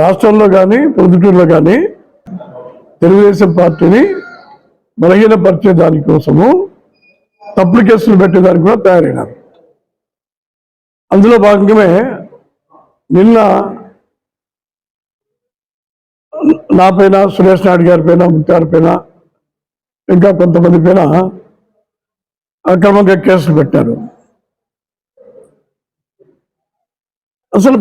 రాష్ట్రంలో కానీ పొద్దుటూరులో కానీ తెలుగుదేశం పార్టీని బలహీనపరిచే దానికోసము తప్పుడు కేసులు పెట్టేదానికి కూడా తయారైనారు. అందులో భాగమే నిన్న నా పైన సురేష్ నాయుడు గారి పైన ముత్యాల పైన ఇంకా కొంతమంది పైన అక్రమంగా కేసులు పెట్టారు. అసలు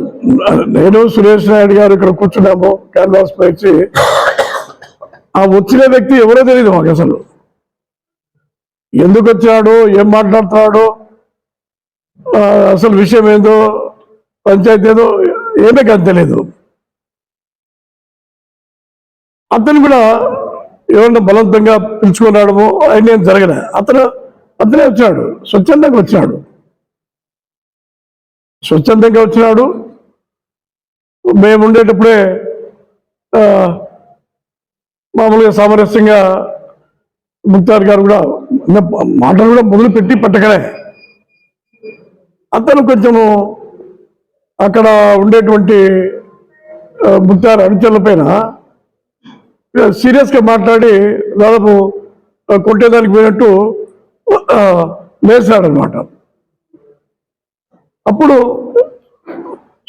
నేను సురేష్ నాయుడు గారు ఇక్కడ కూర్చున్నాము క్యాన్వాస్ పై వచ్చి. ఆ వచ్చిన వ్యక్తి ఎవరో తెలియదు మాకు అసలు. ఎందుకు వచ్చాడు ఏం మాట్లాడుతున్నాడు అసలు విషయం ఏందో పంచాయతీ ఏదో ఏమే కానీ తెలియదు అతను కూడా ఏమన్నా బలవంతంగా పిలుచుకున్నాడము ఆయన ఏం జరగలే. అతను అతనే వచ్చాడు స్వచ్ఛందంగా వచ్చాడు. స్వచ్ఛందంగా వచ్చినాడు. మేము ఉండేటప్పుడే మామూలుగా సామరస్యంగా ముక్తార్ గారు కూడా మాటలు కూడా మొదలు పెట్టి పట్టకనే. అతను కొంచెము అక్కడ ఉండేటువంటి ముక్తార్ అనుచరుల పైన సీరియస్గా మాట్లాడి దాదాపు కొట్టేదానికి పోయినట్టు లేచాడనమాట అప్పుడు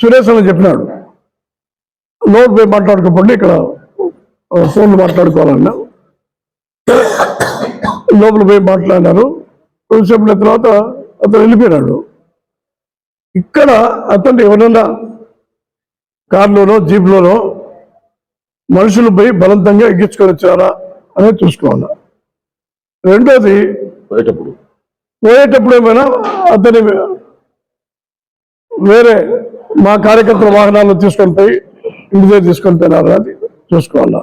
సురేష్ అని చెప్పినాడు. నోట్ పోయి మాట్లాడుకోకండి ఇక్కడ ఫోన్లు మాట్లాడుకోవాలన్నా. లోపల పోయి మాట్లాడినారు. కొంచెంసేపు తర్వాత అతను వెళ్ళిపోయినాడు. ఇక్కడ అతను ఎవరైనా కార్లోనో జీప్లోనో మనుషులు పోయి బలవంతంగా ఎక్కించుకొని వచ్చారా అనేది చూసుకోవాలి. రెండోది పోయేటప్పుడు. పోయేటప్పుడు ఏమైనా అతని వేరే మా కార్యకర్తల వాహనాలు తీసుకొని పోయి ఇంటి దగ్గర తీసుకొని పోయినారు అది? చూసుకోవాలా?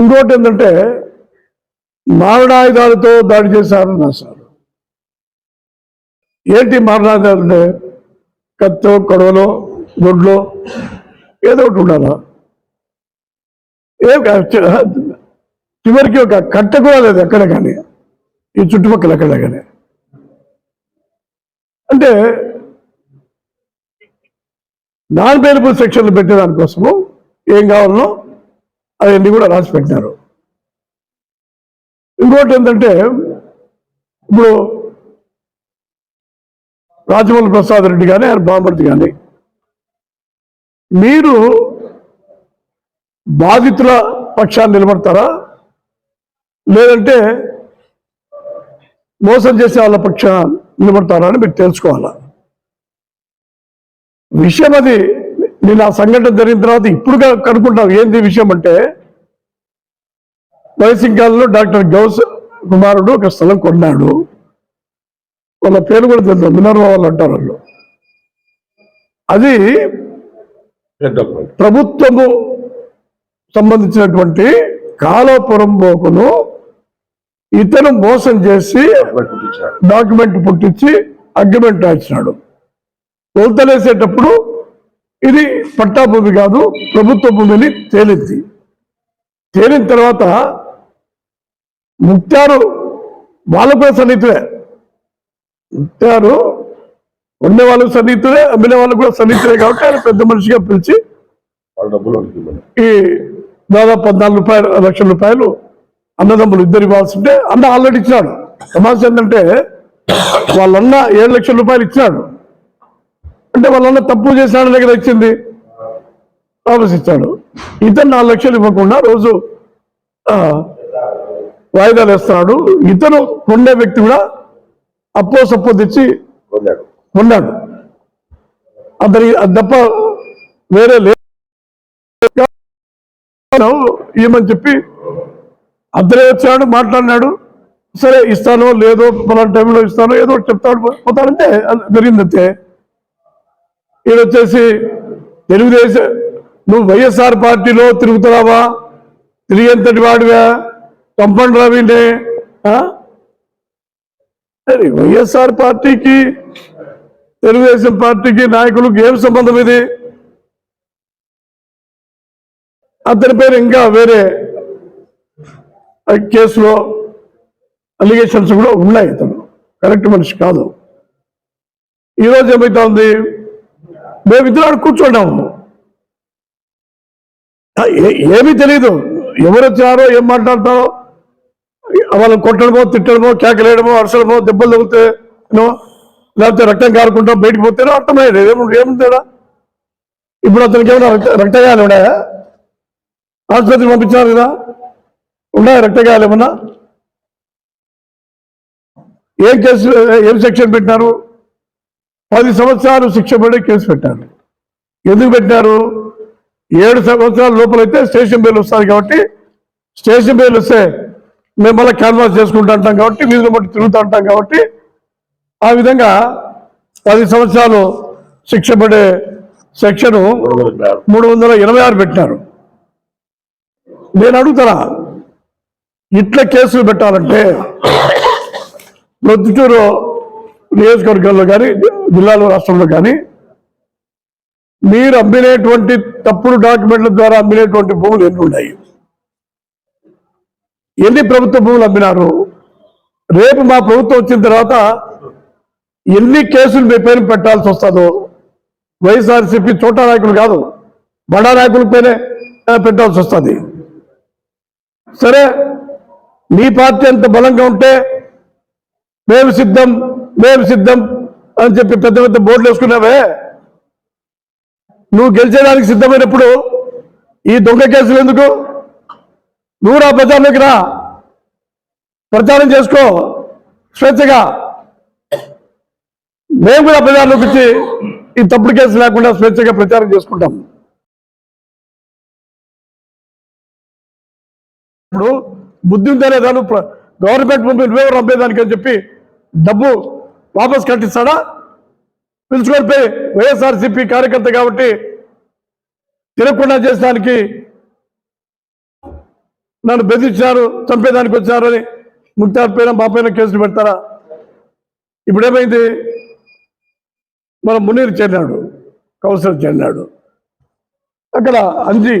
ఇంకోటి ఏంటంటే మారణాయుధాలతో దాడి చేశారు నా సార్. ఏంటి మారణాయుధాలు అంటే? కత్తో కొడవలో గుడ్లో ఏదో ఒకటి ఉండాలా? ఏం చివరికి ఒక కట్ట కూడా లేదు ఎక్కడ కానీ. ఈ చుట్టుపక్కల ఎక్కడ కానీ. అంటే నాన్ బెయిలబుల్ సెక్షన్లు పెట్టేదానికోసము ఏం కావాలనో అవన్నీ కూడా రాసి పెట్టినారు. ఇంకోటి ఏంటంటే ఇప్పుడు రాజమౌళి ప్రసాద్ రెడ్డి కానీ ఆయన బామర్ది కానీ మీరు బాధితుల పక్షాన్ని నిలబడతారా? లేదంటే మోసం చేసే వాళ్ళ పక్షాన నిలబడతారా అని మీరు తెలుసుకోవాలా? విషయం అది. నేను ఆ సంఘటన జరిగిన తర్వాత ఇప్పుడు కనుక్కుంటాం ఏంది విషయం అంటే వైసింగాల్లో డాక్టర్ గౌస్ కుమారుడు ఒక స్థలం కొన్నాడు. వాళ్ళ పేరు కూడా తెలుసు మినర్వా వాళ్ళు అంటారు వాళ్ళు. అది ప్రభుత్వము సంబంధించినటువంటి కాలపురం బోకును ఇతను మోసం చేసి డాక్యుమెంట్ పుట్టించి అగ్రిమెంట్ రాయించినాడు కొలతలేసేటప్పుడు ఇది పట్టా భూమి కాదు ప్రభుత్వ భూమిని తేలింది. తేలిన తర్వాత ముత్యారు వాళ్ళు కూడా సన్నిహితులే. ముత్యారు ఉండే వాళ్ళకు సన్నిహితులే అమ్మిన వాళ్ళకు కూడా సన్నిహితులే కాబట్టి ఆయన పెద్ద మనిషిగా పిలిచి ఈ దాదాపు పద్నాలుగు రూపాయలు లక్షల రూపాయలు అన్నదమ్ములు ఇద్దరు ఇవ్వాల్సి ఉంటే అన్న ఆల్రెడీ ఇచ్చినాడు. సమస్య ఏంటంటే వాళ్ళన్న ఏడు లక్షల రూపాయలు ఇచ్చినాడు. అంటే వాళ్ళన్న తప్పు చేసినాడు దగ్గర ఇచ్చింది? వాపస్ ఇచ్చాడు ఇతను నాలుగు లక్షలు ఇవ్వకుండా రోజు ఆ, వాయిదాలు వేస్తున్నాడు ఇతను కొండే వ్యక్తి కూడా అప్పో సప్పో తెచ్చి పొందాడు ఉన్నాడు అతని తప్ప వేరే లేదు ఏమని చెప్పి అతనే వచ్చాడు మాట్లాడినాడు. సరే ఇస్తానో లేదో పలానా టైంలో ఇస్తానో ఏదో చెప్తాడు. పోతాడంటే అది జరిగిందంతే. ఈయన వచ్చేసి తెలుగుదేశం నువ్వు వైఎస్ఆర్ పార్టీలో తిరుగుతున్నావా? తిరిగేంతటి వాడివా. చంపండి రవినే వైఎస్ఆర్ పార్టీకి తెలుగుదేశం పార్టీకి నాయకులకు ఏం సంబంధం ఇది? అతని పేరు ఇంకా వేరే కేసులో అలిగేషన్స్ కూడా ఉన్నాయి అతను. కరెక్ట్ మనిషి కాదు. ఈరోజు ఏమైతా ఉంది? మేమిద్దరు కూర్చున్నాము ఏ- ఏమీ తెలియదు ఎవరు వచ్చారో ఏం మాట్లాడతారో వాళ్ళని కొట్టడమో తిట్టడమో కేకలేయడమో అరసడమో దెబ్బలు తగిలితే లేకపోతే రక్తం కారుకుంటా బయటకు పోతేనో అర్థమైంది ఏముంది ఏముంది ఇప్పుడు అతనికి ఏమైనా రక్త రక్తగాయాలు ఉన్నాయా? ఆసుపత్రికి పంపించారు కదా? ఉన్నాయా రక్తగాయాలు ఏమన్నా? ఏం కేసు ఏం సెక్షన్ పెట్టినారు? పది సంవత్సరాలు శిక్ష పడే కేసు పెట్టారు. ఎందుకు పెట్టారు? ఏడు సంవత్సరాల లోపలైతే స్టేషన్ బెయిల్ వస్తారు కాబట్టి స్టేషన్ బెయిల్ వస్తే మేము మళ్ళీ క్యాన్వాస్ చేసుకుంటూ అంటాం కాబట్టి వీధిలో బట్టి తిరుగుతూ ఉంటాం కాబట్టి ఆ విధంగా పది సంవత్సరాలు శిక్ష పడే సెక్షను మూడు వందల ఇరవై ఆరు. ఎనభై ఆరు పెట్టినారు. నేను అడుగుతారా? ఇట్లా కేసులు పెట్టాలంటే ప్రొద్దుటూరు నియోజకవర్గాల్లో కానీ జిల్లాలో రాష్ట్రంలో కానీ మీరు అమ్మినటువంటి తప్పుడు డాక్యుమెంట్ల ద్వారా అమ్మినటువంటి భూములు ఎన్ని ఉన్నాయి? ఎన్ని ప్రభుత్వ భూములు అమ్మినారు? రేపు మా ప్రభుత్వం వచ్చిన తర్వాత ఎన్ని కేసులు మీ పైన పెట్టాల్సి వస్తుందో వైఎస్ఆర్సీపీ చోటా నాయకులు కాదు బడా నాయకుల పైనే పెట్టాల్సి వస్తుంది. సరే మీ పార్టీ ఎంత బలంగా ఉంటే మేము సిద్ధం మేము సిద్ధం అని చెప్పి పెద్ద పెద్ద బోర్డులు వేసుకున్నావే. నువ్వు గెలిచేదానికి సిద్ధమైనప్పుడు ఈ దొంగ కేసులు ఎందుకు? నువ్వు రా ప్రచారంలోకి రా. ప్రచారం చేసుకో. స్వేచ్ఛగా. మేము కూడా ప్రచారంలోకి వచ్చి ఈ తప్పుడు కేసు లేకుండా స్వేచ్ఛగా ప్రచారం చేసుకుంటాం. ఇప్పుడు బుద్ధి ఉందనే దాని గవర్నమెంట్ ముందు నువ్వే రంపేదానికి అని చెప్పి డబ్బు వాపస్ కట్టిస్తాడా పిలుచుకొని పోయి వైఎస్ఆర్సీపీ కార్యకర్త కాబట్టి తినకుండా చేసడానికి నన్ను బెదిరించారు చంపేదానికి వచ్చారు అని ముక్తార్ పైన మా పైన కేసులు పెడతారా? ఇప్పుడు ఏమైంది మన మునీర్ చేరినాడు కౌన్సిలర్ చేరినాడు అక్కడ అంజి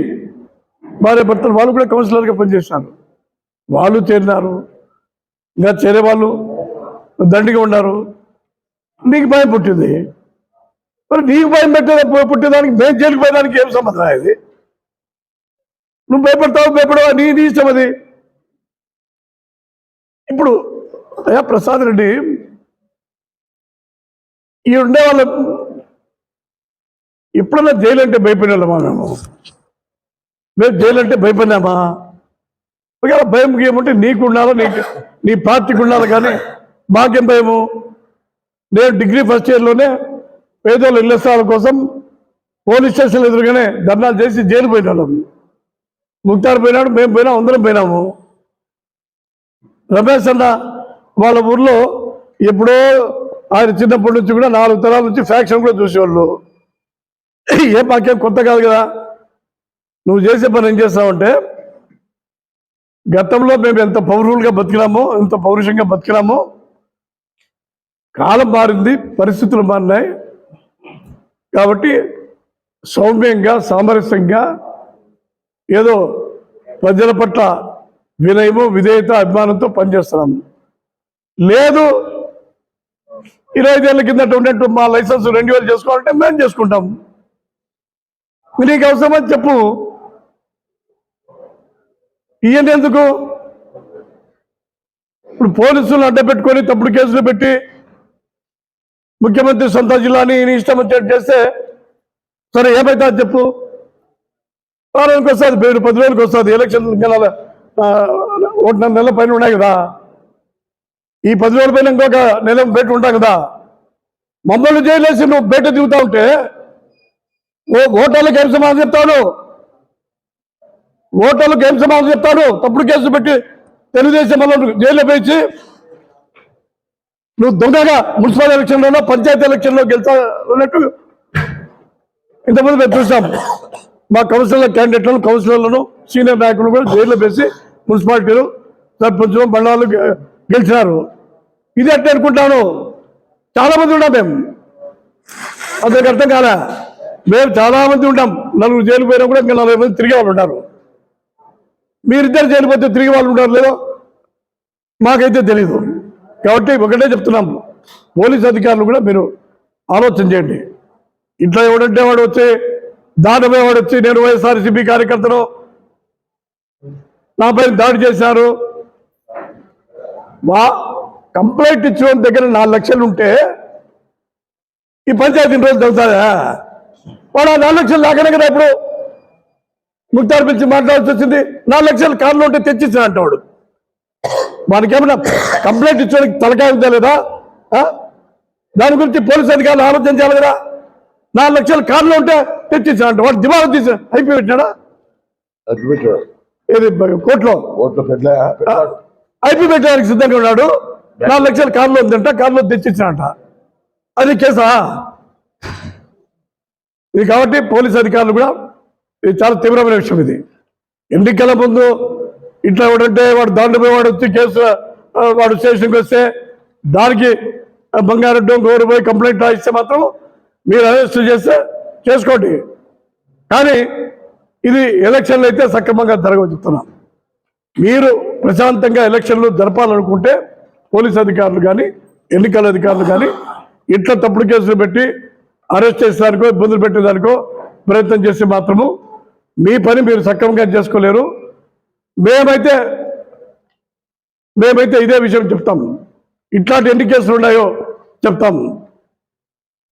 భార్య భర్తలు వాళ్ళు కూడా కౌన్సిలర్గా పనిచేసినారు. వాళ్ళు చేరినారు. ఇంకా చేరే వాళ్ళు దండిగా ఉన్నారు. నీకు భయం పుట్టింది. మరి నీకు భయం పెట్టేది పుట్టేదానికి మేము జైలుకి పోయేదానికి ఏం సంబంధం అది నువ్వు భయపడతావు భయపడవా? నీ నీ ఇష్టం అది. ఇప్పుడు అయ్యా ప్రసాద్ రెడ్డి ఈ ఉండే వాళ్ళ ఎప్పుడన్నా జైలు అంటే భయపడేళ్ళమా మేము? మేము జైలు అంటే భయపడినామా? ఒకవేళ భయం ఏమంటే నీకు ఉండాలో నీకు నీ పార్టీకి ఉండాలి కానీ మాకేం భయము? నేను డిగ్రీ ఫస్ట్ ఇయర్లోనే పేదోళ్ళ ఇళ్ళ స్థలాల కోసం పోలీస్ స్టేషన్ ఎదురుగానే ధర్నాలు చేసి జైలు పోయినాడు ముక్తార్ పోయినాడు మేము పోయినాం అందరం పోయినాము. రమేష్ అన్న వాళ్ళ ఊర్లో ఎప్పుడో ఆయన చిన్నప్పటి నుంచి కూడా నాలుగు తరాల నుంచి ఫ్యాక్షన్ కూడా చూసేవాళ్ళు. ఏ మాకేం కొత్త కాదు కదా. నువ్వు చేసే పని ఏం చేస్తావంటే గతంలో మేము ఎంత పౌరులుగా బతికినామో ఎంత పౌరుషంగా బతికినామో కాలం మారింది పరిస్థితులు మారినాయి. కాబట్టి సౌమ్యంగా సామరస్యంగా ఏదో ప్రజల పట్ల వినయము విధేయత అభిమానంతో పనిచేస్తున్నాం. లేదు ఇరవై ఐదేళ్ళ కిందట ఉన్నట్టు మా లైసెన్స్ రెన్యువల్ చేసుకోవాలంటే మేము చేసుకుంటాం. నీకు అవసరమని చెప్పు. ఇవన్నీ ఎందుకు ఇప్పుడు పోలీసులు అడ్డపెట్టుకొని తప్పుడు కేసులు పెట్టి ముఖ్యమంత్రి సొంత జిల్లాని ఇష్టం వచ్చేట్టు చేస్తే సరే ఏమైతే చెప్పు. వారానికి వస్తుంది పేరు పదివేలకు వస్తుంది ఎలక్షన్ నెల నెల నెలల పైన ఉన్నాయి కదా. ఈ పదివేల పైన ఇంకొక నెల బయట ఉంటాం కదా. మమ్మల్ని చేయలేసి నువ్వు బయట దిగుతా ఉంటే ఓ ఓటర్లకు ఏం సమాధానం చెప్తాడు ఓటర్లకు ఏం సమాధానం చెప్తాడు తప్పుడు కేసు పెట్టి తెలుగుదేశం వల్ల జైల్లో పేర్చి నువ్వు దొంగగా మున్సిపల్ ఎలక్షన్లోనో పంచాయతీ ఎలక్షన్లో గెలిచా ఇంతకుముందు మేము చూసాం. మా కౌన్సిలర్ క్యాండిడేట్లను కౌన్సిలర్లను సీనియర్ నాయకులను కూడా జైల్లో వేసి మున్సిపాలిటీలు సర్పంచులు మండలాలు గె- గెలిచినారు. ఇది ఎట్లా అనుకుంటాను? చాలా మంది ఉన్నాం మేము. అతనికి అర్థం కాలే. మేము చాలా మంది ఉంటాం. నలుగురు జైలు పోయినా కూడా ఇంకా నలభై మంది తిరిగే వాళ్ళు ఉంటారు మీరిద్దరు జైలు పోతే తిరిగే వాళ్ళు ఉంటారు లేదో మాకైతే తెలీదు. కాబట్టి ఒకటే చెప్తున్నాం. పోలీస్ అధికారులు కూడా మీరు ఆలోచన చేయండి. ఇంట్లో ఎవడంటే వాడు వచ్చి దానమే వాడు వచ్చి నేను వైఎస్ఆర్సీపీ కార్యకర్తను నా పైన దాడి చేశారు. మా కంప్లైంట్ ఇచ్చిన దగ్గర నాలుగు లక్షలు ఉంటే ఈ పంచాయతీ ఇన్ని రోజులు చదువుతాదా వాడు ఆ నాలుగు లక్షలు లేకనే కదా ఇప్పుడు ముక్తారు పిలిచి మాట్లాడాల్సి వచ్చింది. నాలుగు లక్షలు కార్లు ఉంటే తెచ్చిచ్చిన వాడు. వానికి ఏమైనా కంప్లైంట్ ఇచ్చడానికి తలకాయ ఉందా లేదా? దాని గురించి పోలీస్ అధికారులు ఆలోచన చేయాలి కదా. నాలుగు లక్షలు కార్లు ఉంటే అంట వాడు దివాళం తీసి అయిపోయి పెట్టినాడా? ఏది కోర్టులో? ఐపీ పెట్టడానికి సిద్ధంగా ఉన్నాడు. నాలుగు లక్షల కారులో ఉందంట కారులో తెచ్చిచ్చాడంట. అది కేసా? ఇది కాబట్టి పోలీస్ అధికారులు కూడా ఇది చాలా తీవ్రమైన విషయం ఇది. ఎన్నికల ముందు ఇట్లా ఎవడంటే వాడు దాంట్లో పోయి వాడు వచ్చి కేసు వాడు స్టేషన్కి వస్తే దానికి ఆ, బంగారెడ్డి గౌరు పోయి కంప్లైంట్ రాయిస్తే మాత్రం మీరు అరెస్ట్ చేస్తే చేసుకోండి. కానీ ఇది ఎలక్షన్లు అయితే సక్రమంగా జరగవు చెప్తున్నాను మీరు ప్రశాంతంగా ఎలక్షన్లు జరపాలనుకుంటే పోలీస్ అధికారులు కానీ ఎన్నికల అధికారులు కానీ ఇట్లా తప్పుడు కేసులు పెట్టి అరెస్ట్ చేసేదానికో ఇబ్బందులు పెట్టేదానికో ప్రయత్నం చేస్తే మాత్రము మీ పని మీరు సక్రమంగా చేసుకోలేరు. మేమైతే మేమైతే ఇదే విషయం చెప్తాము ఇట్లాంటి ఎన్ని కేసులు ఉన్నాయో చెప్తాము